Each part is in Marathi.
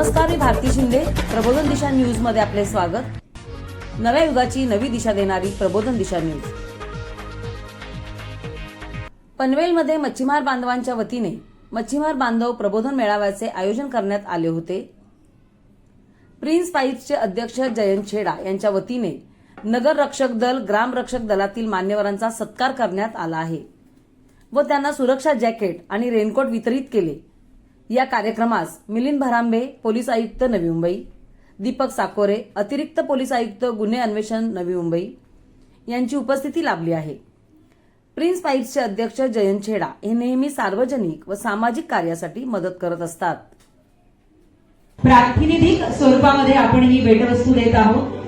नमस्कार मी भारती शिंदे. प्रबोधन दिशा न्यूजमध्ये आपले स्वागत. नव्या युगाची नवी दिशा देणारी प्रबोधन दिशा न्यूज. पनवेलमध्ये मच्छीमार बांधवांच्या वतीने मच्छीमार बांधव प्रबोधन मेळाव्याचे आयोजन करण्यात आले होते. प्रिन्स पाईप्सचे अध्यक्ष जयंत छेडा यांच्या वतीने नगर रक्षक दल ग्राम रक्षक दलातील मान्यवरांचा सत्कार करण्यात आला आहे. व त्यांना सुरक्षा जॅकेट आणि रेनकोट वितरित केले. या कार्यक्रमास मिलिंद भरांबे पोलीस आयुक्त नवी मुंबई दीपक साकोरे अतिरिक्त पोलीस आयुक्त गुन्हे अन्वेषण नवी मुंबई यांची उपस्थिती लाभली आहे. प्रिन्स पाईप्सचे अध्यक्ष जयंत छेडा हे नेहमी सार्वजनिक व सामाजिक कार्यासाठी मदत करत असतात. प्रातिनिधिक स्वरूपामध्ये आपण ही भेटवस्तू देत आहोत.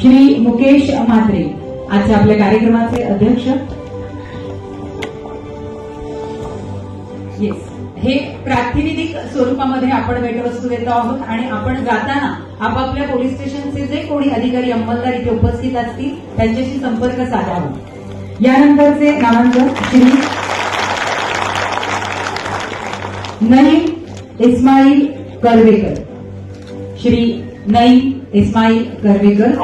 श्री मुकेश म्हात्रे आजच्या आपल्या कार्यक्रमाचे अध्यक्ष. येस हे प्रातिनिधिक स्वरूपामध्ये आपण भेटवस्तू देत आहोत आणि आपण जाताना आपापल्या पोलीस स्टेशनचे जे कोणी अधिकारी अंमलदार इथे उपस्थित असतील त्यांच्याशी संपर्क साधावा यानंतरचे नामांकन श्री नईम इस्माईल कर्वेकर. श्री नईम इस्माईल कर्वेकर.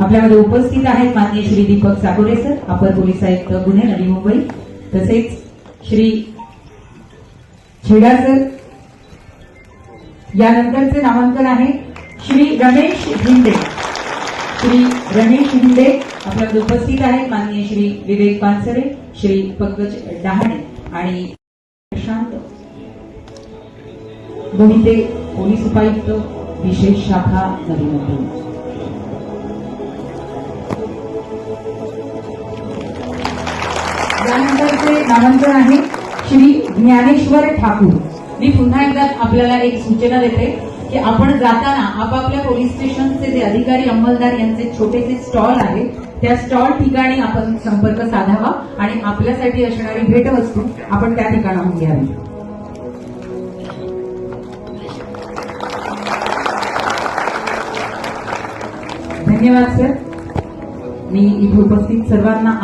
आपल्यामध्ये उपस्थित आहेत माननीय श्री दीपक साकोरे सर अपर पोलीस आयुक्त गुन्हे नवी मुंबई. तसेच श्री छेडा सर यानंतरचे नामांकन आहे श्री रमेश हिंदे श्री रमेश हिंदे आपल्याकडे उपस्थित आहेत. माननीय श्री विवेक पानसरे श्री पंकज डहाणे आणि प्रशांत. मोहिते पोलीस उपायुक्त विशेष शाखा नवी मुंबई यानंतरचे नामांकन आहे ज्ञानेश्वर ठाकूर. मी पुन्हा एकदा आपल्याला एक सूचना देते की आपण जाताना आपापल्या पोलीस स्टेशनचे जे अधिकारी अंमलदार यांचे छोटेसे स्टॉल आहे त्या स्टॉल ठिकाणी आपण संपर्क साधावा आणि आपल्यासाठी असणारी भेटवस्तू आपण त्या ठिकाणाहून घ्यावी. धन्यवाद सर मी इथे उपस्थित सर्वांना